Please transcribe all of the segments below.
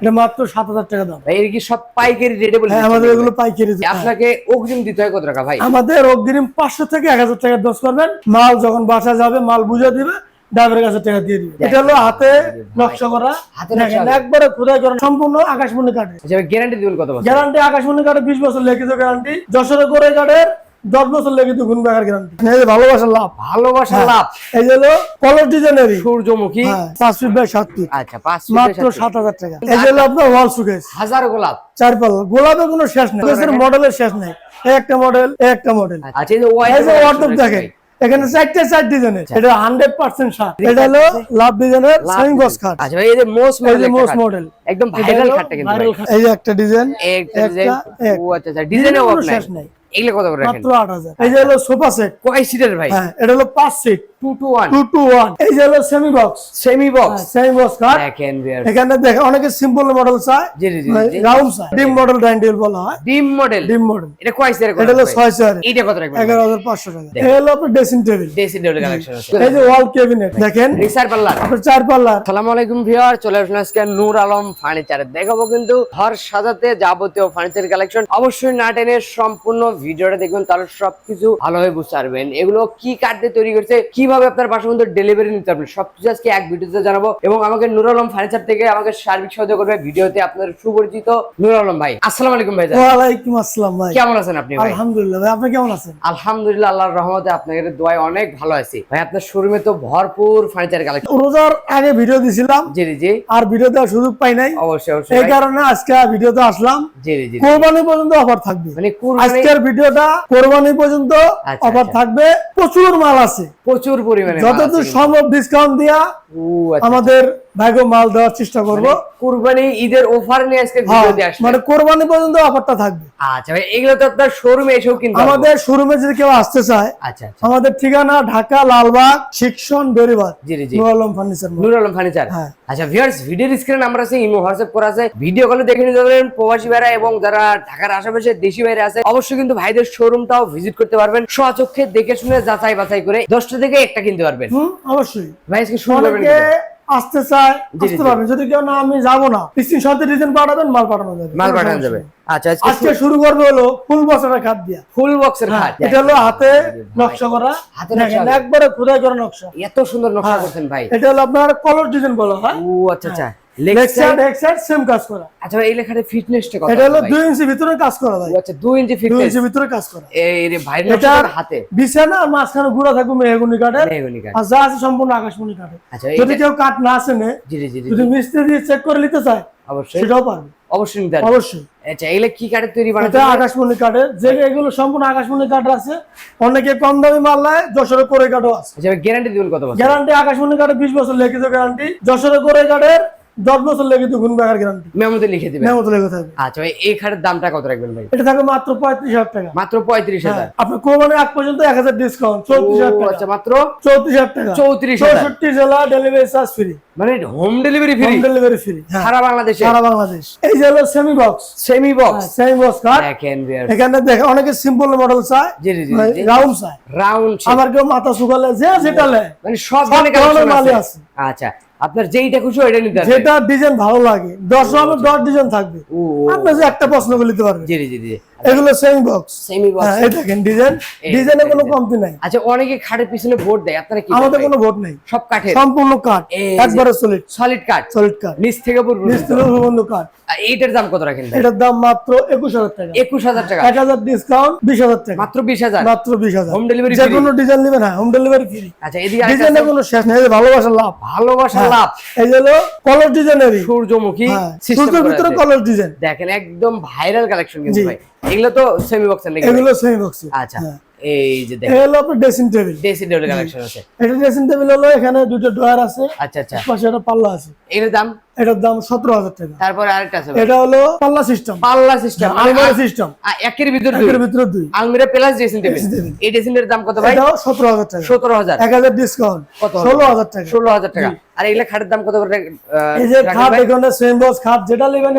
এটা মাত্র সাত হাজার টাকা দাম। এর কি সব পাইকারি রেটে বলে হ্যাঁ আমাদের এগুলো পাইকারি আপনাকে অগ্রিম দিতে হয় কত টাকা ভাই? আমাদের অগ্রিম পাঁচশো থেকে এক হাজার টাকা দোষ করবেন। মাল যখন বাসা যাবে মাল বুঝে দিবে ড্রাইভারের কাছে টাকা দিয়ে দিবে। এটা হলো হাতে নকশা করা। হাতে একবারে খোদাই করা সম্পূর্ণ আকাশমণি আচ্ছা গ্যারান্টি দিবেন কত বছর গ্যারান্টি আকাশমণি কাঠে বিশ বছর লিখিত গ্যারান্টি যশোরে করে কাঠের দশ বছর লিখিত গুণ ব্যাগের গ্যারান্টি এই যে ভালোবাসার লাভ। ভালোবাসা হ্যাঁ। লাভ। এই হলো কলর ডিজাইনেরই। সূর্যমুখী। হ্যাঁ পাঁচ ফিট বাই সাত ফিট। আচ্ছা পাঁচ মাত্র সাত হাজার টাকা। এই যে হলো আপনার ওয়াল সুকেস হাজার গোলাপ। চার পাল্লা। গোলাপের কোনো শেষ নেই। মডেলের শেষ নেই। একটা মডেল একটা মডেল আচ্ছা এই যে ওয়ার্ডরোব দেখেন। এখানে চারটে চার ডিজাইনের এটা হান্ড্রেড পার্সেন্ট শার্ট এটা হলো লাভ ডিজাইনের সেমি বক্স খাট আচ্ছা এই যে মোস্ট মডেল মোস্ট মডেল একদম ভাইরাল খাটটা কিন্তু এই যে একটা ডিজাইন একটা ডিজাইন আচ্ছা আচ্ছা কোনো শেষ নেই। এগুলো কত করে মাত্র আট হাজার। এই যে হলো সোফা সেট। কয় সিটের ভাই? হ্যাঁ এটা হলো পাঁচ seat 2 two 1 two two one এই যে হলো semi box semi box semi box খাট এখানে দেখে অনেকে সিম্পল মডেল চায় জি জি জি রাউন্ড চায় ডিম মডেল ডাইনিং বলা হয়। ডিম মডেল ডিম মডেল এটা কয় সিটের এটা হলো ছয় চেয়ার এইটা কত রাখবেন? এগারো হাজার পাঁচশো টাকা। এই হলো আপনার ড্রেসিং টেবিল দেশি ডেল কালেকশন আছে। এই যে ওয়াল কেবিনেট দেখেন। রিসার পাল্লার আপনার চার পাল্লার আসসালামু আলাইকুম ভিউয়ার চলে আসুন আজকে নূর আলম ফার্নিচার দেখাবো কিন্তু ঘর সাজাতে যাবতীয় ফার্নিচার কালেকশন অবশ্যই না টেনে সম্পূর্ণ ভিডিওটা দেখবেন তাহলে সবকিছু ভালোভাবে বুঝতে পারবেন। এগুলো কি কাঠ দিয়ে তৈরি করছে কীভাবে আপনার বাসা মধ্যে ডেলিভারি নিতে পারবেন সবকিছু আজকে এক ভিডিওতে জানাব এবং আমাকে নূর আলম ফার্নিচার থেকে আমাকে সার্বিক সহযোগ করবে ভিডিওতে আপনার সুপরিচিত নূর আলম ভাই। আসসালামু আলাইকুম ভাই ওয়ালাইকুম আসসালাম ভাই। কেমন আছেন আপনি ভাই? আলহামদুলিল্লাহ ভাই আপনি কেমন আছেন? আলহামদুলিল্লাহ আল্লাহর রহমতে আপনাদের দোয়ায় অনেক ভালো আছি। ভাই আপনার শোরুমে তো ভরপুর ফার্নিচার কালেকশন রোজার আগে ভিডিও দিছিলাম। জি জি আর ভিডিও দেওয়ার সুযোগ পাই নাই। অবশ্যই অবশ্যই। এই কারণে আজকে ভিডিওতে আসলাম। জি জি কোরবানি পর্যন্ত অফার থাকবে। মানে কুরবানি আজকের ভিডিওটা কোরবানি পর্যন্ত আচ্ছা, অফার আচ্ছা। থাকবে। প্রচুর মাল আছে। প্রচুর পরিমাণে যতদূর সম্ভব ডিসকাউন্ট দিয়া আচ্ছা। আমাদের ভাগ্য মাল দেওয়ার চেষ্টা করব। কুরবানি ঈদের অফার নিয়ে আজকে হ্যাঁ, মানে কোরবানি পর্যন্ত অফারটা থাকবে। আচ্ছা ভাই এগুলো তো আপনার শোরুমে এসেও কিন্তু আমাদের শোরুমে যদি কেউ আসতে চায় আচ্ছা আচ্ছা। আমাদের ঠিকানা ঢাকা লালবাগ শিক্ষণ বেরিবাগ জি জি নুর আলম ফার্নিচার নুর আলম ফার্নিচার। হ্যাঁ। আচ্ছা ভিউয়ার্স ভিডিওর স্ক্রিনে নাম্বার আছে ইমো হোয়াটসঅ্যাপ করা আছে। ভিডিও কলে দেখে নিতে পারবেন প্রবাসী ভাইরা এবং যারা ঢাকার আশেপাশে দেশি ভাইরা আছে অবশ্যই কিন্তু ভাইদের শোরুমটাও ভিজিট করতে পারবেন। স্বচক্ষে দেখে শুনে যাচাই বাছাই করে দশটা থেকে একটা কিনতে পারবেন। অবশ্যই। ভাই আজকে শুরু করবেন আসতে চায় আসতে পারবে। যদি কেউ না আমি যাব না। শর্তে ডিজাইন পাঠাবেন মাল পাঠানো যাবে। মাল পাঠানো যাবে। আচ্ছা আজকে শুরু করবে হলো ফুল বছরের খাট দিয়া। ফুল বক্সের খাট এটা হলো হাতে নকশা করা। হাতে নকশা। একবারে খোদাই করা নকশা। এত সুন্দর নকশা হ্যাঁ। করছেন ভাই। এটা হলো আপনার কলর ডিজাইন বলা হয়। ও আচ্ছা আচ্ছা। লেগ লেগ সাইড সাইড এক সাইড সেম কাজ করা। আচ্ছা এই লেখাটা ফিটনেসটা কত এটা হলো ভাই? ইঞ্চি ভিতরে কাজ করা ভাই। আচ্ছা 2 ইঞ্চি দুই ফিটনেস ইঞ্চি ভিতরে কাজ করা। এই রে ভাই এটা হাতে। বিছানা আর মাঝখানে গুড়া থাকবে মেহগুনি কাঠের। মেহগনি কাঠ। আর যা আছে সম্পূর্ণ আকাশমণি আচ্ছা যদি কেউ কাঠ না আসেনে জি জি জি জি, যদি মিস্ত্রি দিয়ে চেক করে নিতে চায় অবশ্যই। সেটাও পারবে। অবশ্যই নিতে অবশ্যই। আচ্ছা এগুলো কি কাঠের তৈরি বানাতে এটা আকাশমণি কাঠের। যে এগুলো সম্পূর্ণ আকাশমণি কাঠ আছে অনেকে কম দামি মাল নেয় যশোরে করে কাঠও আছে। আচ্ছা গ্যারান্টি দিবেন কত বছর? গ্যারান্টি আকাশমণি কাঠে বিশ বছর লিখিত গ্যারান্টি যশোরে করে কাঠের দশ বছর গুণ ব্যাগের গ্যারান্টি মেমোতে লিখে দিবেন। মেমোতে লেগে থাকবে। আচ্ছা ভাই এই খাটের দামটা কত রাখবেন ভাই? এটা থাকবে মাত্র পঁয়ত্রিশ হাজার টাকা। মাত্র পঁয়ত্রিশ হাজার। হ্যাঁ, আপনার আগ পর্যন্ত এক হাজার ডিসকাউন্ট চৌত্রিশ হাজার টাকা। আচ্ছা মাত্র চৌত্রিশ হাজার টাকা। চৌত্রিশ চৌষট্টি জেলা ডেলিভারি চার্জ ফ্রি মানে home delivery free home delivery free সারা বাংলাদেশে? সারা বাংলাদেশ। এই যে হলো semi box semi box semi box দেখেন এখানে দেখে অনেকে সিম্পল মডেল চায় জি জি রাউন্ড চায়। রাউন্ড আবার কেউ মাথা শুকালে যে যেটা লে মানে সব ধরনের কালেকশন আছে। আচ্ছা আপনার যেইটা খুশি ওইটা নিতে পারবেন। যেটা ডিজাইন ভালো লাগে দশ রকমের দশ ডিজাইন থাকবে। আপনি যে একটা প্রশ্ন করে নিতে পারবেন। জি জি জি এগুলো সেমি বক্স সেমি বক্স হ্যাঁ দেখেন ডিজাইন ডিজাইনে কোনো কমতি নাই। আচ্ছা অনেকে খাটের পিছনে বোর্ড দেয় আপনারা কি আমাদের কোনো ভোট নেই। সব কাঠের। সম্পূর্ণ কাঠ একবারে সলিড সলিড কাঠ। সলিড কাঠ। নিচ থেকে পূর্ব নিস্তিল বন্ধু কাঠ। এইটার দাম কত রাখেন ভাই? এটার দাম মাত্র একুশ হাজার টাকা। একুশ হাজার টাকা। এক হাজার ডিসকাউন্ট বিশ হাজার টাকা। মাত্র বিশ হাজার? মাত্র বিশ হোম ডেলিভারি যে কোনো ডিজাইন নেবেন হ্যাঁ হোম ডেলিভারি ফ্রি আচ্ছা এদিকে ডিজাইনে কোনো শেষ নেই ভালোবাসা লাভ। ভালোবাসা এই হলো কলর সূর্যমুখী হ্যাঁ সূর্যের ভিতরে কলর ডিজাইন দেখেন একদম ভাইরাল কালেকশন কিন্তু ভাই। এগুলো তো সেমি বক্সের নাকি এগুলো সেমি বক্স আচ্ছা হ্যাঁ। এই যে এই দেখেন। হলো আপনার ড্রেসিং টেবিল কালেকশন আছে। এটা ড্রেসিং টেবিল হলো এখানে দুটো ড্রয়ার আছে। আচ্ছা আচ্ছা। পাশে একটা পাল্লা আছে। এর দাম? এটার দাম সতেরো হাজার টাকা। তারপরে আরেকটা আছে এটা হলো পাল্লা সিস্টেম পাল্লা সিস্টেম আলমারি সিস্টেম একের ভিতর একের ভিতরে দুই। আলমিরা প্লাস ড্রেসিং টেবিল এই ড্রেসিং এর দাম কত ভাই? এটাও সতেরো হাজার টাকা। সতেরো হাজার। এক হাজার ডিসকাউন্ট কত ষোলো হাজার টাকা। ষোলো হাজার টাকা। আর এগুলা খাটের দাম কত করে? এই যে খাট এখানে সেম বক্স খাট যেটা নেবেন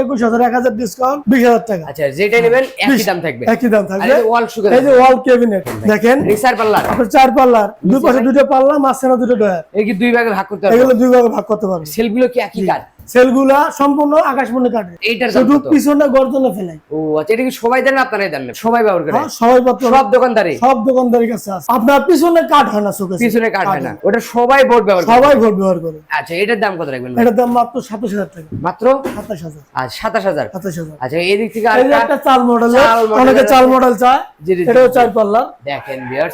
ডিসকাউন্ট বিশ হাজার টাকা। আচ্ছা যেটা নেবেন একই দাম থাকবে। একই দাম থাকবে। ওয়াল সুগার এই যে ওয়াল কেবিনেট দেখেন রিসার পাল্লা আপনার চার পাল্লার। দুই পাশে দুটো পাল্লা মাঝখানে দুটো ডয়ার এই কি দুই ভাগে ভাগ করতে হবে। এগুলো দুই ভাগে ভাগ করতে পারবে সেলগুলো কি একই কাঠ সেলগুলা সম্পূর্ণ আকাশমণি কাঠে এইটার শুধু কত? পিছনে গর্জনে ফেলাই। ও আচ্ছা এটা কি সবাই দেন আপনারাই দেন? সবাই ব্যবহার করে? হ্যাঁ, সবাই সব দোকানদারি সব দোকানদারের কাছে আছে। আপনার পিছনে কাঠ হয় না চোখে পিছনে কাট হয় না। ওটা সবাই বোর্ড ব্যবহার করে। সবাই ভোট ব্যবহার করে। আচ্ছা এটার দাম কত রাখবেন? এটার দাম মাত্র সাতাশ হাজার টাকা। মাত্র? সাতাশ হাজার। আচ্ছা সাতাশ হাজার। সাতাশ হাজার। আচ্ছা এই দিক থেকে আরেকটা একটা চাল মডেল অনেকে চাল মডেল চায়। এটাও চার পাল্লার। দেখেন অনেক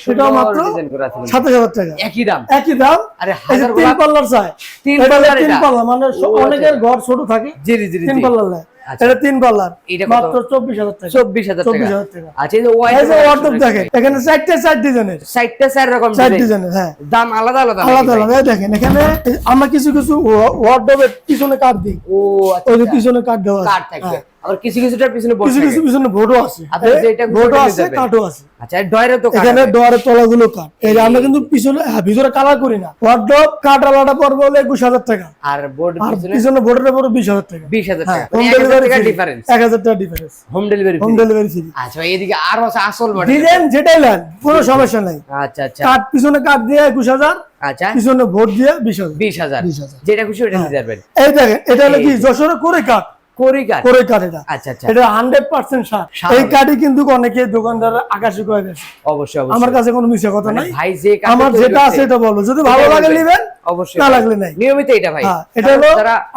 সেটাও মাত্র ডিজাইন করা আছে সাতাশ হাজার টাকা। একই দাম। একই দাম? আরে এই যে হাজার তিন পাল্লার চায় তিন এটা হলো পাল্লার তিন এটা? পাল্লা মানে স- ও। অনেকের ঘর ছোট থাকে জি জি জি তিন পাল্লার নেয়। এটা তিন পাল্লার মাত্র চব্বিশ হাজার টাকা। চব্বিশ হাজার চব্বিশ হাজার টাকা। আচ্ছা দেখেন এখানে চারটে চার ডিজাইনের সাইডটা চার রকম চার ডিজাইনের হ্যাঁ। দাম আলাদা আলাদা আলাদা আলাদা। দেখেন এখানে আমরা কিছু কিছু পিছনে কাঠ দিই। ও আচ্ছা ওই আচ্ছা। পিছনে কাঠ দেওয়া কাঠ থাকবে। হ্যাঁ। আবার কিছু কিছুটার পিছনে কিছু কিছু পিছনে ভোটও আছে। এটা ভোটও আছে। কাঠও আছে। আচ্ছা ডয়েরও তো এখানে আছে। ডোয়ারের তলাগুলো কাঠ। এই আমরা কিন্তু পিছনে হ্যাঁ, ভিতরে কালার করি না। ওয়ার্ডরোব কাঠ আলাদা পড়বে হলে টাকা। আর বোর্ড আর পিছনে? ভোটের উপরে বিশ হাজার টাকা। বিশ হাজার টাকা। হোম মানে হাজার ডেলিভারি টাকা ডিফারেন্স টাকা home delivery home delivery free আচ্ছা এদিকে আরও আছে আসল মডেল ডিজাইন যেটাই নেন কোনো সমস্যা নাই। আচ্ছা আচ্ছা। কাঠ পিছনে কাঠ দিয়ে একুশ হাজার আচ্ছা। পিছনে ভোট দিয়ে বিশ হাজার। বিশ হাজার। বিশ হাজার। যেটা খুশি ওটা নিতে পারবেন। এই দেখেন এটা হলো কি যশোরে করে কাঠ? করি কাঠ করে কাঠ। এটা আচ্ছা আচ্ছা। এটা হান্ড্রেড পার্সেন্ট সার। সার এই কাঠই কিন্তু অনেকে দোকানদার আকাশে কয়ে গেছে অবশ্যই আমার কাছে কোনো মিশে কথা মানে নাই। ভাই যে আমার যেটা আছে এটা বলো। যদি ভালো লাগে নেবেন অবশ্যই না লাগলে নাই। নিয়মিত এটা ভাই। হ্যাঁ এটা হলো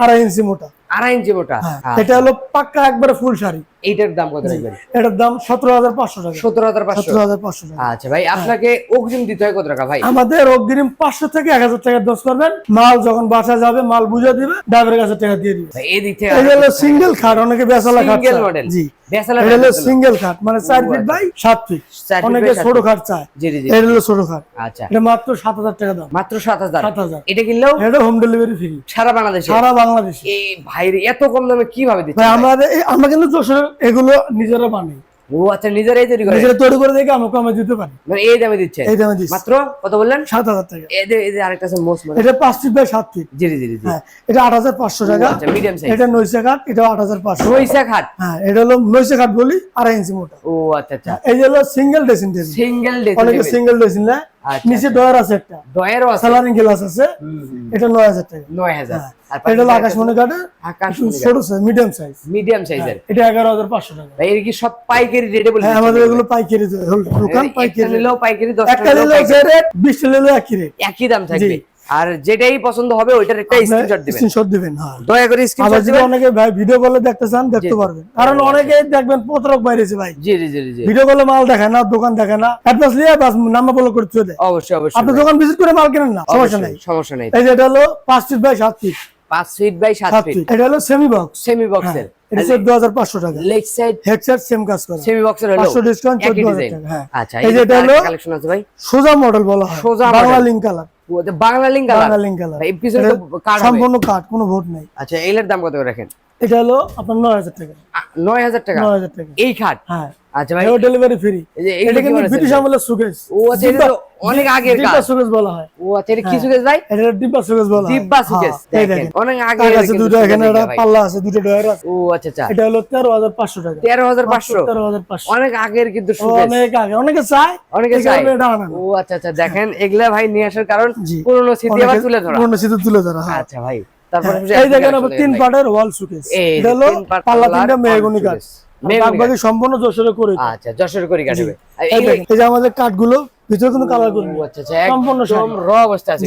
আড়াই ইঞ্চি মোটা। আড়াই ইঞ্চি মোটা। হ্যাঁ আচ্ছা। এটা হলো পাক্কা একবারে ফুল শাড়ি। এইটার দাম কত রাখবেন? এটার দাম সতেরো হাজার পাঁচশো টাকা। সতেরো হাজার সতেরো হাজার পাঁচশো টাকা। আচ্ছা ভাই আপনাকে অগ্রিম দিতে হয় কত টাকা ভাই? আমাদের অগ্রিম পাঁচশো থেকে এক হাজার টাকা দোষ করবেন। মাল যখন বাসা যাবে মাল বুঝে দিবে ড্রাইভারের কাছে টাকা দিয়ে দিবে। এই দিক থেকে হলো সিঙ্গেল খাট অনেকে বেসালা খাট সিঙ্গেল মডেল জি বেসালা এটা হলো সিঙ্গেল খাট মানে চার ফিট আচ্ছা। বাই সাত ফিট অনেকে ছোট খাট চায়। জি জি। এটা হলো ছোট খাট। আচ্ছা। এটা মাত্র সাত হাজার টাকা দাম। মাত্র সাত হাজার। সাত হাজার। এটা কিনলেও এটা হোম ডেলিভারি ফ্রি সারা বাংলাদেশে। সারা বাংলাদেশে। এই এত কম দামে কীভাবে দিচ্ছে? ভাই আমাদের আমরা কিন্তু যশোরের এগুলো নিজেরা বানাই। ও আচ্ছা নিজেরাই তৈরি করে? নিজেরা তৈরি করে দেখে আমরা কমে দিতে পারি। মানে এই দামে দিচ্ছে? এই দামে দিচ্ছি। মাত্র? কত বললেন? সাত হাজার টাকা। এদের এদের আরেকটা আছে মানে। এটা ফিট বাই ফিট জি জি জি হ্যাঁ এটা আট হাজার পাঁচশো টাকা। আচ্ছা মিডিয়াম সাইজ এটা নৈশা কাঠ এটা আট হাজার পাঁচশো। পয়সা খাট হ্যাঁ এটা হলো নৈশা কাঠ বলি আড়াই ইঞ্চি মোটা। ও আচ্ছা আচ্ছা। এই যে হলো সিঙ্গেল টেবিল সিঙ্গেল অনেকে সিঙ্গেল আচ্ছা, নিচে ডয়ার আছে একটা। ডয়েরও আছে। স্যালারিং গ্লাস আছে। এটা নয় হাজার টাকা। নয় হাজার। হ্যাঁ। আর এটা আকাশমণি কাটে আকাশ একটু ছোট সাইজ মিডিয়াম সাইজ মিডিয়াম সাইজের এটা এগারো হাজার পাঁচশো টাকা। ভাই এর কি সব পাইকারি রেটে বলি হ্যাঁ আমাদের এগুলো? পাইকারি দোকান পাইকারি। নিলেও পাইকারি দশ একটা নিলেও রেট বিশটা নিলেও একই রেট একই দাম থাকবে। আর যেটাই পছন্দ হবে ওইটার একটা স্ক্রিনশট দিবেন। স্ক্রিনশট দিবেন হ্যাঁ। দয়া করে স্ক্রিনশট দিবেন। অনেকে ভাই ভিডিও কলে দেখতে চান দেখতে পারবেন। কারণ অনেকে দেখবেন প্রতারক বাইরেছে ভাই। জি জি জি জি। ভিডিও কলে মাল দেখায় না দোকান দেখায় না। অ্যাড্রেস বাস নাম্বার বলে করে চলে। অবশ্যই অবশ্যই আপনি দোকান ভিজিট করে মাল কেনেন না সমস্যা নাই। সমস্যা নেই। এই যে এটা হলো 5 ফিট বাই সাত ফিট পাঁচ ফিট বাই সাত সাত ফিট। ফিট। এটা হলো সেমি বক্স সেমি বক্সের এটা চোদ্দ হাজার পাঁচশো টাকা। লেগ সাইড হেডসেট সেম কাজ করে। সেমি বক্সের হলো পাঁচশো ডিসকাউন্ট একই চোদ্দ হাজার ডিজাইন টাকা হ্যাঁ। আচ্ছা এই যে এটা হলো কালেকশন আছে ভাই? সোজা মডেল বলা হয়। সোজা Bangla. Link colour Bangla link colour Bangla link colour এই পিছনে তো হবে। সম্পূর্ণ কাঠ কোনো ভোট নেই। আচ্ছা এইলের দাম কত করে রাখেন? এটা হলো আপনার নয় হাজার টাকা। নয় হাজার টাকা। নয় হাজার টাকা। এই খাট হ্যাঁ। আচ্ছা ভাই ডেলিভারি ফ্রি এটা কিন্তু ব্রিটিশ আমলের সুকেস ও আচ্ছা এটা অনেক আগের ডিব্বা কাজ। সুকেস বলা হয়। ও আচ্ছা এটা কি সুকেশ ভাই? এটা ডিব্বা সুকেস বলা হয়। সুকেশ হ্যাঁ, দেখেন অনেক আগে আছে দুটো এখানে একটা পাল্লা আছে দুটো ডয়ার আছে। ও আচ্ছা আচ্ছা। এটা হলো তেরো হাজার পাঁচশো টাকা। তেরো হাজার পাঁচশো? তেরো হাজার পাঁচশো। অনেক আগের কিন্তু অনেক আগে অনেকে চায় অনেকে চায়। ও আচ্ছা আচ্ছা দেখেন এগুলা ভাই নিয়ে আসার কারণ। পুরোনো স্মৃতি আবার তুলে ধরা। পুরনো স্মৃতি তুলে ধরা হ্যাঁ। আচ্ছা ভাই তারপরে হ্যাঁ, এই দেখেন আবার তিন পার্টের ওয়াল সুকেস এটা হলো পাল্লা তিনটা মেহগনি। মেহগনি বাকি সম্পূর্ণ যশোরে করে আচ্ছা যশোর করি কাটবে। এই যে আমাদের কাঠগুলো ভিতরে কিন্তু কালার করবে। আচ্ছা আচ্ছা সম্পূর্ণ র অবস্থা আছে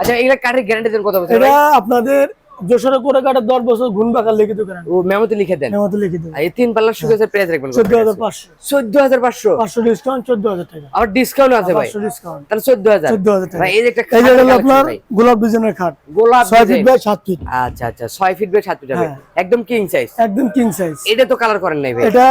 আচ্ছা এগুলা কাঠের গ্যারান্টি দেন কত বছর এটা আপনাদের যশোরে করে কাটার দশ বছর গুণ বাকার লিখিত করেন। ও মেমোতে লিখে দেন? মতো লিখিত আর এই তিন পাল্লার প্রাইস রাখবেন চোদ্দ হাজার পাঁচশো। চোদ্দ হাজার পাঁচশো? পাঁচশো ডিসকাউন্ট চোদ্দ হাজার টাকা। আবার ডিসকাউন্ট আছে ভাই। ডিসকাউন্ট তাহলে চোদ্দ হাজার চোদ্দ হাজার টাকা এই যে একটা এই যে আপনার গোলাপ ডিজাইনের খাট। গোলাপ ছয় ফিট বাই সাত ফিট আচ্ছা আচ্ছা ছয় ফিট বাই সাত ফিট হবে। হ্যাঁ। একদম কিং সাইজ একদম কিং সাইজ এটা তো কালার করেন নাই ভাই। এটা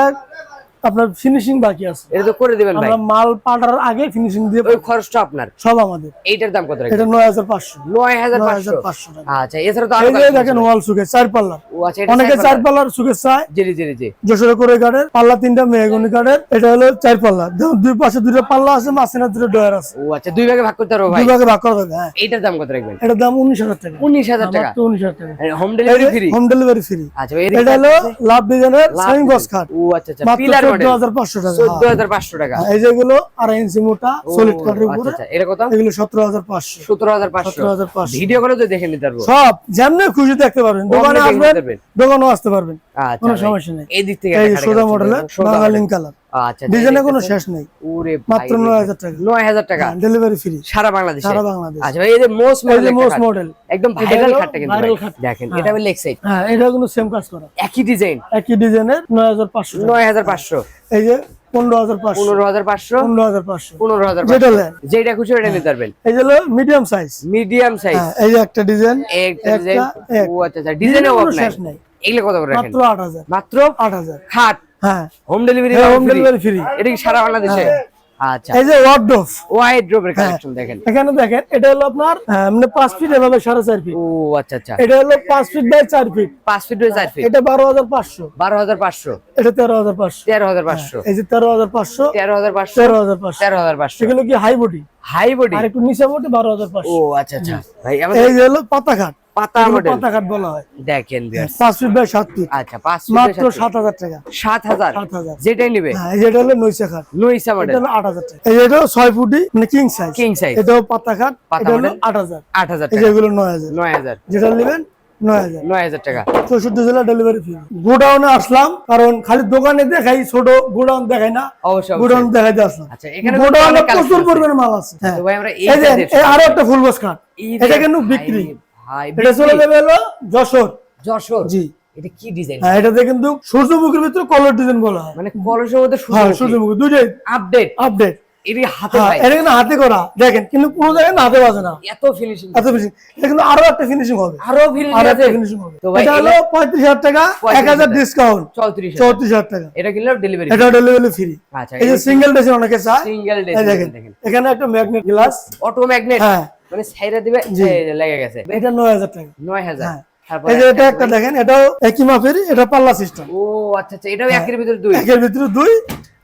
আপনার ফিনিশিং বাকি আছে। এটা তো করে দিবেন ভাই। আমরা মাল পাঠার আগে ফিনিশিং দিয়ে ওই খরচটা আপনার? সব আমাদের। এইটার দাম কত রাখবেন এটা নয় হাজার পাঁচশো। নয় হাজার নয় পাঁচশো হাজার পাঁচশো টাকা। আচ্ছা এছাড়া তো আরও এই যে দেখেন ওয়াল সুকেস চার পাল্লার। ও আচ্ছা এটা অনেকে চার পাল্লা। পাল্লার সুকেস চায়। জি জি জি যশোরে করে কাঠের পাল্লা তিনটা মেহগনি কাঠের এটা হলো চার পাল্লা। দুই পাশে দুটো পাল্লা আছে মাঝখানে দুটো ডয়ার আছে। ও আচ্ছা দুই ভাগে ভাগ করতে পারব ভাই? দুই ভাগে ভাগ করা যাবে হ্যাঁ। এইটার দাম কত রাখবেন? এটার দাম উনিশ হাজার টাকা। উনিশ হাজার টাকা। উনিশ হাজার টাকা। Home delivery free home delivery free আচ্ছা এটা হলো লাভ ডিজাইনের সাইন। গস কাঠ ও আচ্ছা আচ্ছা পিলার টাকা টাকা। এই যেগুলো আড়াই ইঞ্চি মোটা সলিড কাঠের উপরে। এটা কত? এগুলো ভিডিও করে তো দেখে নিতে পারব। সব যেমনি খুশি দেখতে পারবেন। দোকানে আসবেন দোকানেও আসতে পারবেন। আচ্ছা কোনো সমস্যা নেই। এই দিক থেকে সোজা মডেল মডেলের বাঙালিং কালার। আচ্ছা ডিজাইনে কোনো শেষ নেই। ওরে মাত্র ভাই, নয় হাজার টাকা। নয় হাজার টাকা। ডেলিভারি ফ্রি সারা বাংলাদেশে? সারা বাংলাদেশ। আচ্ছা এই যে মোস্ট মডেল মোস্ট মডেল একদম ভাইরাল খাটটা কিন্তু। দেখেন হ্যাঁ। এটা লেগ সাইড হ্যাঁ এটা কোনো সেম কাজ করা। একই ডিজাইন একই ডিজাইনের নয় হাজার পাঁচশো টাকা। নয় হাজার পাঁচশো। এই যে যেটা খুশি ওটা নিতে পারবেন। এই যে মিডিয়াম সাইজ মিডিয়াম সাইজ হ্যাঁ এই যে একটা ডিজাইন একটা ডিজাইন ও আচ্ছা আচ্ছা এগুলো কত করে রাখেন? মাত্র আট হাজার। খাট। হ্যাঁ। Home delivery home delivery free এটা কি সারা বাংলাদেশে? আচ্ছা। এই যে হ্যাঁ। কালেকশন দেখেন। এখানে দেখেন এটা হলো আপনার মানে পাঁচ ফিট এভাবে সাড়ে চার ফিট ও আচ্ছা আচ্ছা। এটা হলো feet by feet feet by feet এটা এটা এই যে কি হাই বডি হাই বডি আর একটু নিচে বডি বারো হাজার ও পাঁচশো আচ্ছা। আচ্ছা ভাই আমাদের এই হলো পাতা ঘাট পাতা মডেল পাতা ঘাট বলা হয়। দেখেন viewers। পাঁচ ফিট বাই সাত ফিট। আচ্ছা পাঁচ feet বাই মাত্র সাত feet। সাত হাজার টাকা। সাত হাজার? সাত হাজার। যেটাই নিবে। হ্যাঁ এটা হলো ঘাট। নইসা মডেল এটা হলো আট হাজার টাকা। এই যে এটা হলো ফুটি মানে কিং সাইজ King size। এটাও পাতা পাতা এটা হলো model। আট হাজার। আট হাজার এই টাকা। যে এগুলো নয় হাজার। যেটা নেবেন গোডাউনে আসলাম কারণ খালি দোকানে দেখাই ছোট গোডাউন দেখাই না। গোডাউন। দেখাইতে আসলাম। আচ্ছা গোডাউনে প্রচুর পরিমাণে মাল আছে। হ্যাঁ। আরও একটা ফুল বস এটা কিন্তু বিক্রি। এটা চলে যাবে হলো যশোর। যশোর? জি। এটা কি ডিজাইন হ্যাঁ এটাতে কিন্তু সূর্যমুখীর ভিতরে কলার ডিজাইন বলা হয়। মানে কলসের মধ্যে সূর্যমুখী। দুইটাই। আপডেট আপডেট হাতে এটা কিন্তু হাতে করা। দেখেন কিন্তু কোনো জায়গায় হাতে বাজে না। এত ফিনিশিং এত ফিনিশিং এটা কিন্তু আরও একটা ফিনিশিং হবে। আরও ফিনিশিং হবে। এটা হলো পঁয়ত্রিশ হাজার টাকা এক হাজার ডিসকাউন্ট চৌত্রিশ চৌত্রিশ হাজার টাকা। এটা কিনলে ডেলিভারি এটা ডেলিভারি ফ্রি আচ্ছা এই যে সিঙ্গেল ডেসে অনেকে চায়। সিঙ্গেল এই দেখেন দেখেন। এখানে একটা ম্যাগনেট গ্লাস অটো ম্যাগনেট হ্যাঁ। মানে সাইরা দিবে লেগে গেছে। এটা নয় হাজার টাকা। নয় হাজার। হ্যাঁ। তারপর এই যে এটা একটা দেখেন এটাও একই মাপের এটা পাল্লা সিস্টেম ও আচ্ছা আচ্ছা এটাও একের ভিতরে দুই। একের ভিতরে দুই।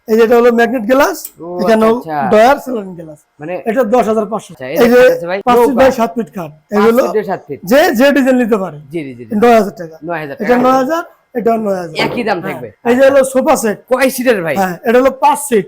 এই যে এটা হলো ম্যাগনেট গ্লাস এখানে আচ্ছা, আচ্ছা। ডয়ার সিলিং গ্লাস মানে এটা আচ্ছা, এই যে ফিট। বাই ফিট ফিট যে যে ডিজাইন নিতে পারে। জি জি টাকা। নয় হাজার এটা এটা একই দাম থাকবে। এই যে হলো সোফা সেট কয় সিটের ভাই? হ্যাঁ এটা হলো পাঁচ সিট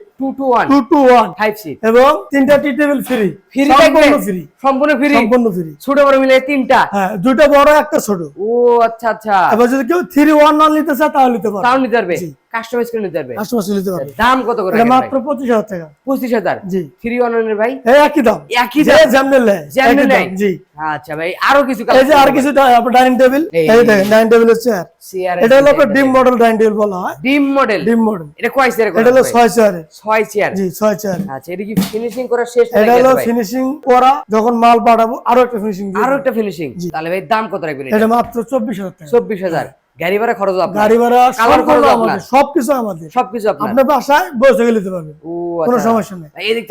এবং তিনটা টি টেবিল ফ্রি ফ্রি সম্পূর্ণ ফ্রি সম্পূর্ণ ফ্রি সম্পূর্ণ ফ্রি ছোট বড় মিলে তিনটা? হ্যাঁ দুইটা বড় একটা ছোট। ও আচ্ছা আচ্ছা। এবার যদি কেউ থ্রি ওয়ান না নিতে চায় তাহলে নিতে পারে তাও নিতে পারবে? কাস্টমাইজ করে নিতে পারবে? কাস্টমার নিতে পারে দাম কত করে এটা মাত্র পঁচিশ হাজার টাকা। পঁচিশ হাজার? জি। থ্রি ওয়ান ভাই? এই একই দাম। একই দাম। যেমনে নেয়, যেমনে একই নেয়। দাম, জি। আচ্ছা ভাই আরও কিছু এই যে আর কিছু ডাইনিং টেবিল এই- এই দেখেন ডাইনিং টেবিলের চেয়ার চেয়ার এটা হলো আপনার ডিম মডেল ডাইনিং টেবিল বলা হয়। ডিম মডেল ডিম মডেল এটা কয় চেয়ার এটা হলো ছয় চেয়ারের ছয় চেয়ার জি ছয় চেয়ার আচ্ছা এটা কি ফিনিশিং করা শেষ এটা হলো ফিনিশিং করা যখন মাল পাঠাবো আরও একটা ফিনিশিং আরও একটা ফিনিশিং তাহলে ভাই দাম কত রাখবেন এটা মাত্র চব্বিশ হাজার চব্বিশ হাজার। গাড়ি ভাড়া খরচ আপনার? গাড়ি ভাড়া কালার খরচ আমাদের সবকিছু আমাদের। সবকিছু আপনার? আপনার বাসায় বসে গেলে দিতে পারবেন। কোনো আচ্ছা। সমস্যা নেই। এই দিক।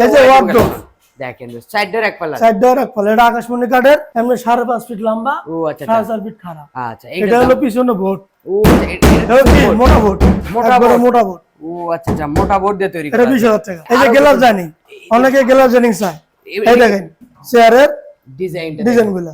দেখেন সাইডের এক পাল্লা। সাইড দেওয়ার এক ফলে এটা আকাশমণি কাঠের এমনি সাড়ে পাঁচ ফিট লম্বা ও আচ্ছা সাড়ে আচ্ছা। ফিট খারাপ আচ্ছা এটা হলো পিছনে ভোট ও এটা? মোটা ভোট মোটা একবারে মোটা ভোট ও আচ্ছা আচ্ছা মোটা বোর্ড দিয়ে তৈরি এটা করা বিশ হাজার টাকা এই যে গ্লাস জানি অনেকে গ্লাস জানিং চায়। এই দেখেন চেয়ারের ডিজাইনটা ডিজাইনগুলা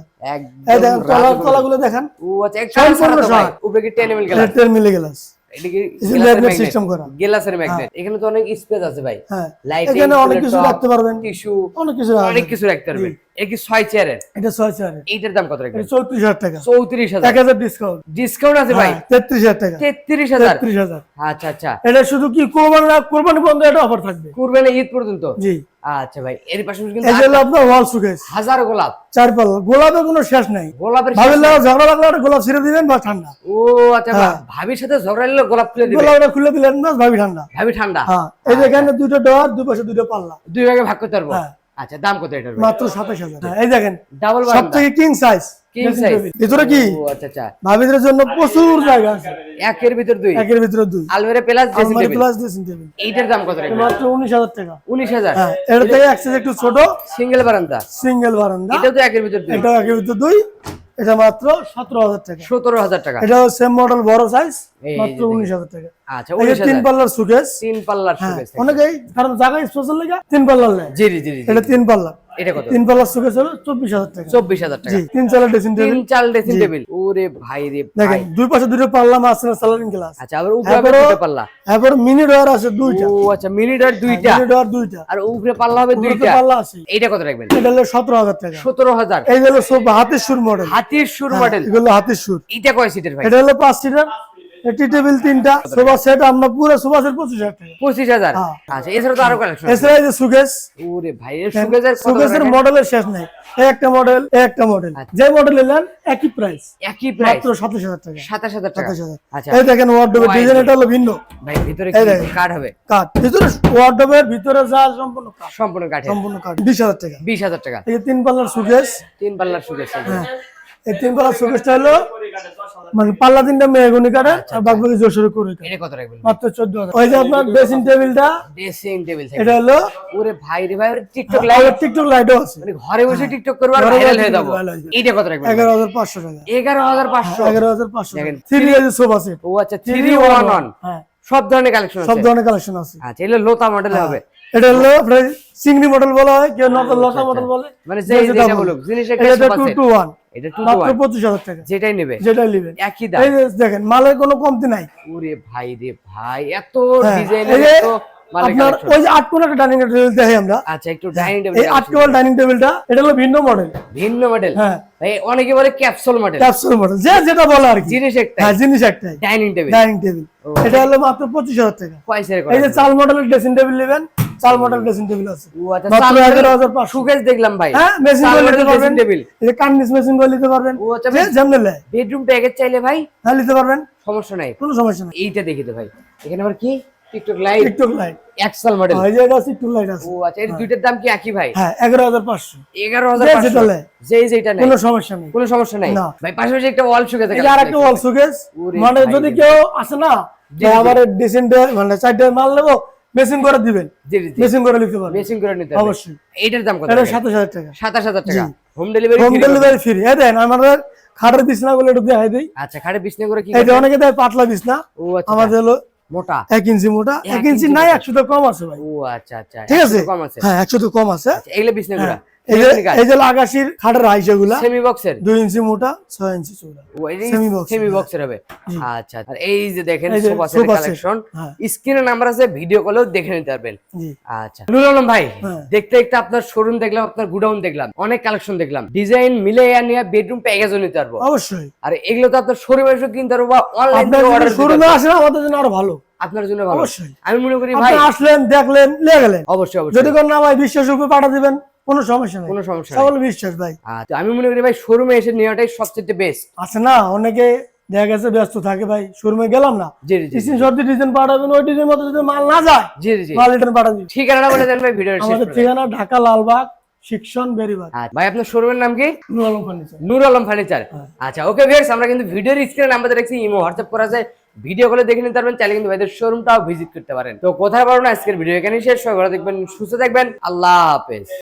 এই একদম দেখেন তলা তলাগুলো দেখেন। ও আচ্ছা তো উপরে কি 10 ml গ্লাস মিলি গ্লাস এটা কি এই যে করা। গ্লাসের ম্যাগনেট এখানে তো অনেক স্পেস আছে ভাই। হ্যাঁ। লাইটিং অনেক কিছু রাখতে পারবেন। টিস্যু অনেক কিছু অনেক কিছু রাখতে পারবেন। এটা কি ছয় চেয়ারের এটা ছয় চেয়ারের এইটার দাম কত রাখবেন চৌত্রিশ হাজার টাকা। চৌত্রিশ হাজার। এক হাজার ডিসকাউন্ট ডিসকাউন্ট আছে ভাই? তেত্রিশ হাজার টাকা। তেত্রিশ হাজার? তেত্রিশ হাজার। আচ্ছা আচ্ছা। এটা শুধু কি কোরবানি কোরবানি বন্ধ এটা অফার থাকবে। কুরবানি ঈদ পর্যন্ত? জি। আচ্ছা ভাই এর এই কিন্তু যে আপনার ওয়াল সুকেস হাজার গোলাপ। চার পাল্লা গোলাপের কোনো শেষ নাই। গোলাপের ভাবির লাগা ঝগড়া লাগলে গোলাপ ছেড়ে দিবেন বা ঠান্ডা। ও আচ্ছা হ্যাঁ। ভাবির সাথে ঝগড়া নিলে গোলাপ তুলে দিবে গোলাপটা খুলে দিলেন না ভাবি ঠান্ডা। ভাবি ঠান্ডা। হ্যাঁ এই যে এখানে দুটো ডোয়ার দুই পাশে দুটো পাল্লা। দুই ভাগে ভাগ করতে পারব? হ্যাঁ। আচ্ছা দাম কত এটার মাত্র সাতাশ হাজার। হ্যাঁ, এই দেখেন ডাবল সব থেকে কিং সাইজ King size। ভিতরে কি? ও আচ্ছা আচ্ছা। ভাবিদের জন্য প্রচুর জায়গা আছে। একের ভিতর দুই? একের ভিতরে দুই। আলমারি plus dressing table plus dressing table এইটার দাম কত মাত্র উনিশ হাজার টাকা। উনিশ হাজার? হ্যাঁ এটা থেকে অ্যাক্সেস একটু ছোট। সিঙ্গেল বারান্দা। সিঙ্গেল বারান্দা। এটাও তো একের ভিতর দুই। এটা একের ভিতরে দুই। এটা মাত্র সতেরো হাজার টাকা। সতেরো হাজার টাকা। এটা সেম মডেল বড় সাইজ মাত্র যে উনিশ হাজার টাকা। আচ্ছা তিন পাল্লার সুকেস তিন পাল্লার হ্যাঁ সুকেস অনেকেই কারণ জায়গা স্পেশাল লেগে তিন পাল্লার নেয়। জি জি জি জি। এটা তিন পাল্লা। এটা কত? তিন পাল্লার সুকেস হলো চব্বিশ হাজার টাকা। চব্বিশ হাজার টাকা। তিন চালের ড্রেসিং তিন চাল ড্রেসিং টেবিল ওরে ভাই রে দেখেন দুই পাশে দুটো পাল্লা মাছ সালারিং গ্লাস আচ্ছা উপরে দুটো পাল্লা। এরপর মিনি ডোয়ার আছে দুইটা। ও আচ্ছা মিনিট আর দুইটা। মিনি ডোয়ার দুইটা। আর উপরে পাল্লা হবে দুইটা। পাল্লা আছে। এইটা কত রাখবেন? এটা হলো সতেরো হাজার টাকা। সতেরো হাজার। এই হলো সব হাতের সুর মডেল হাতির সুর মডেল এগুলো হাতের সুর এইটা কয় সিটের ভাই? এটা হলো পাঁচ সিটার টি টেবিল তিনটা সোফা সেট আমরা পুরো সোফা সেট পঁচিশ হাজার পঁচিশ হাজার? হ্যাঁ। আচ্ছা এছাড়া তো আরও কালেকশন এছাড়া যে সুকেশ। ওরে ভাই এর সুকেশের মডেলের শেষ নাই। একটা মডেল একটা মডেল আচ্ছা। যে মডেল নিলেন একই প্রাইস একই প্রাইস মাত্র সাতাশ হাজার টাকা। সাতাশ হাজার সাতাশ হাজার। আচ্ছা। এই দেখেন ওয়ার্ডোবের ডিজাইন এটা হলো ভিন্ন। ভাই ভিতরে এই কি দেখেন। কার্ড হবে? কাঠ ভিতরে ওয়ার্ডোবের ভিতরে যা সম্পূর্ণ কাঠ সম্পূর্ণ কাঠের সম্পূর্ণ কাঠ বিশ হাজার টাকা। বিশ হাজার টাকা। এই তিন পাল্লার সুকেশ। তিন পাল্লার সুগেজ এই তিন পাল্লার সুকেশটা হলো মানে পাল্লা তিনটা মেহগনি করে আচ্ছা, আচ্ছা। এটা কত রাখবেন মাত্র ওই যে আপনার ড্রেসিং টেবিলটা ড্রেসিং টেবিল এটা হলো ওরে ভাই রে ভাই টিকটক লাইট টিকটক আছে। মানে ঘরে বসে টিকটক করব ভাইরাল হয়ে যাব। এইটা কত রাখবেন? 11500 টাকা। 11500 11500 দেখেন থ্রি এর ও আচ্ছা চিংড়ি ওয়ান ওয়ান সব ধরনের কালেকশন আছে। সব ধরনের কালেকশন আছে। আচ্ছা এটা লোতা মডেল হ্যাঁ। হবে। এটা হলো আপনার চিংড়ি মডেল বলা হয় কেউ লোতা মডেল আচ্ছা, বলে। মানে যেটা বলুক। 221 এটা টু মাত্র পঁচিশ হাজার টাকা। যেটাই নেবে। যেটাই নেবেন একই দাম। এই দেখেন মালের কোনো কমতি নাই। ওরে ভাই রে ভাই এত হ্যাঁ, ডিজাইন এত আপনার ওই যে আট একটা ডাইনিং টেবিল দেখি আমরা। আচ্ছা একটু ডাইনিং টেবিল এই আট ডাইনিং টেবিলটা এটা হলো ভিন্ন মডেল ভিন্ন মডেল হ্যাঁ। অনেকে বলে ক্যাপসুল মডেল ক্যাপসুল মডেল যে যেটা বলে আর কি। জিনিস একটা হ্যাঁ জিনিস একটাই। ডাইনিং টেবিল ডাইনিং টেবিল এটা হলো মাত্র পঁচিশ হাজার টাকা। পয়সার এই যে চাল মডেলের ড্রেসিং টেবিল নেবেন। চাল মডেল ড্রেসিং টেবিল আছে। আচ্ছা দেখলাম ভাই। হ্যাঁ মেশিন করে নিতে পারবেন। table। এই যে কার্নিস মেশিন করে নিতে পারবেন। ও আচ্ছা যেমন বেডরুম প্যাকেজ চাইলে ভাই? হ্যাঁ নিতে পারবেন। সমস্যা নাই। কোনো সমস্যা নেই। এইটা দেখি তো ভাই। এখানে আবার কি? TikTok live TikTok light excel model এই যে এটা আছে টিকটক লাইট আছে। ও আচ্ছা এর দুইটার দাম কি একই ভাই? হ্যাঁ এগারো হাজার পাঁচশো। এগারো হাজার যে যেটা নেয়। যেই যেটা নেই কোনো সমস্যা নেই। কোনো সমস্যা নাই। ভাই পাশাপাশি একটা ওয়াল শুকে এই যে আর একটা ওয়াল ওরে মানে যদি কেউ আসে না যে আমার ডিসেন্ট মানে চারটে মাল নেব মেশিন করে দিবেন। জি জি মেশিন করে লিখতে পারবেন। মেশিন করে নিতে অবশ্যই। এটার দাম কত এটা সাতাশ হাজার টাকা। সাতাশ হাজার টাকা home delivery home delivery free এ দেন আমাদের খাটের বিছনা গুলো একটু দেখাই দেই। আচ্ছা খাটের বিছনা করে কি এই যে অনেকে দেয় পাতলা বিছনা। ও আচ্ছা আমাদের হলো মোটা? 1 ইঞ্চি মোটা। 1 ইঞ্চি নাই একশো তো কম আছে ভাই। ও আচ্ছা আচ্ছা ঠিক আছে? কম আছে। হ্যাঁ একশো তো কম আছে। এগুলা এগুলো বিছনা গুলা এই যে এই খাটের হাইসা গুলা সেমি বক্সের দুই ইঞ্চি মোটা ছয় ইঞ্চি চৌড়া Semi box, সেমি বক্সের হবে। আচ্ছা আর এই যে দেখেন সোফা সেটের কালেকশন। স্ক্রিনে নাম্বার আছে ভিডিও কলেও দেখে নিতে পারবেন। আচ্ছা। ভাই হ্যাঁ। দেখতে দেখতে আপনার শোরুম দেখলাম আপনার গুডাউন দেখলাম অনেক কালেকশন দেখলাম। ডিজাইন মিলে নিয়ে বেডরুম প্যাকেজও নিতে পারব। অবশ্যই। আর এগুলো তো আপনার শোরুমে এসে কিনতে পারব বা অনলাইন আপনার থেকে অর্ডার শোরুমে আসেন আমাদের জন্য আরও ভালো। আপনার জন্য ভালো। অবশ্যই। আমি মনে করি ভাই আসলেন দেখলেন নিয়ে গেলেন। অবশ্যই অবশ্যই। যদি কোনো না ভাই বিশ্বাস উপরে পাঠা দিবেন। কোনো সমস্যা নেই। কোনো সমস্যা। সকল বিশ্বাস ভাই। আচ্ছা আমি মনে করি ভাই শোরুমে এসে নেওয়াটাই সবচেয়ে বেস্ট আছে না অনেকে দেখা গেছে ব্যস্ত থাকে ভাই শোরুমে গেলাম না। স্ক্রিনশট দিয়ে ডিজাইন পাঠাবেন ওই ডিজাইন মতো যদি মাল না যায় জি জি মাল রিটার্ন পাঠা দিন ঠিকানাটা বলে দেন ভাই ভিডিও শেষ আমাদের ঠিকানা ঢাকা লালবাগ শিক্ষণ বেরিবাগ। আচ্ছা, ভাই আপনার শোরুমের নাম কি? নুর আলম ফার্নিচার। নূর আলম ফার্নিচার। আচ্ছা ওকে ভিউয়ার্স আমরা কিন্তু ভিডিওর স্ক্রিনে নাম্বার রাখছি ইমো হোয়াটসঅ্যাপ করা আছে। ভিডিও কলে দেখে নিতে পারবেন চাইলে কিন্তু ভাইদের শোরুমটাও ভিজিট করতে পারেন। তো কোথায় পারো না আজকের ভিডিও এখানে শেষ। ভালো দেখবেন সুস্থ থাকবেন। আল্লাহ হাফেজ।